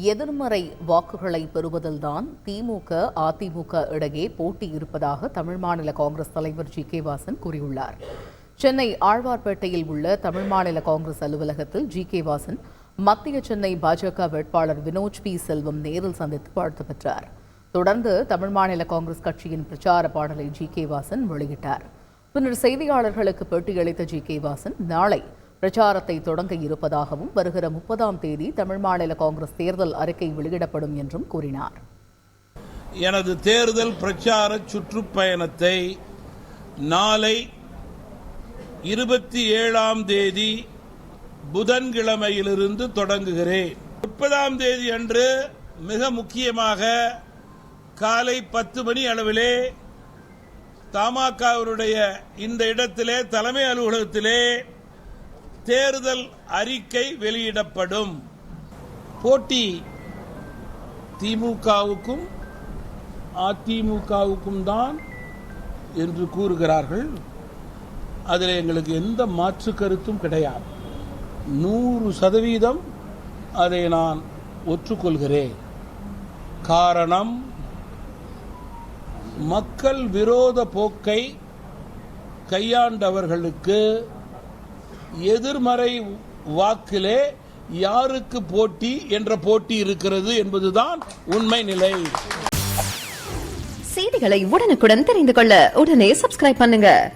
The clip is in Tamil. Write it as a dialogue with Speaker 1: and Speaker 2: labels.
Speaker 1: எதிர்மறை வாக்குகளை பெறுவதில்தான் திமுக அதிமுக இடையே போட்டி இருப்பதாக தமிழ் மாநில காங்கிரஸ் தலைவர் ஜி. கே. வாசன் கூறியுள்ளார். சென்னை ஆழ்வார்பேட்டையில் உள்ள தமிழ் மாநில காங்கிரஸ் அலுவலகத்தில் ஜி. கே. வாசன் மத்திய சென்னை பாஜக வேட்பாளர் வினோஜ் பி. செல்வம் நேரில் சந்தித்து வாழ்த்து பெற்றார். தொடர்ந்து தமிழ் மாநில காங்கிரஸ் கட்சியின் பிரச்சார பாடலை ஜி. கே. வாசன் வெளியிட்டார். பின்னர் செய்தியாளர்களுக்கு பேட்டியளித்த ஜி. கே. வாசன் நாளை பிரச்சாரத்தை தொடங்க இருப்பதாகவும் வருகிற முப்பதாம் தேதி தமிழ் மாநில காங்கிரஸ் தேர்தல் அறிக்கை வெளியிடப்படும் என்றும் கூறினார்.
Speaker 2: எனது தேர்தல் பிரச்சார சுற்றுப்பயணத்தை நாளை இருபத்தி ஏழாம் தேதி புதன்கிழமையிலிருந்து தொடங்குகிறேன். முப்பதாம் தேதி அன்று மிக முக்கியமாக காலை பத்து மணி அளவிலே தமாகவினுடைய இந்த இடத்திலே தலைமை அலுவலகத்திலே தேர்தல் அறிக்கை வெளியிடப்படும். போட்டி திமுகவுக்கும் அதிமுகவுக்கும் தான் என்று கூறுகிறார்கள். அதில் எங்களுக்கு எந்த மாற்று கருத்தும் கிடையாது. நூறு சதவீதம் அதை நான் ஒற்றுக்கொள்கிறேன். காரணம் மக்கள் விரோத போக்கை கையாண்டவர்களுக்கு எதிர்மறை வாக்கிலே யாருக்கு போட்டி என்ற போட்டி இருக்கிறது என்பதுதான் உண்மை நிலை.
Speaker 3: செய்திகளை உடனுக்குடன் தெரிந்து கொள்ள உடனே சப்ஸ்கிரைப் பண்ணுங்க.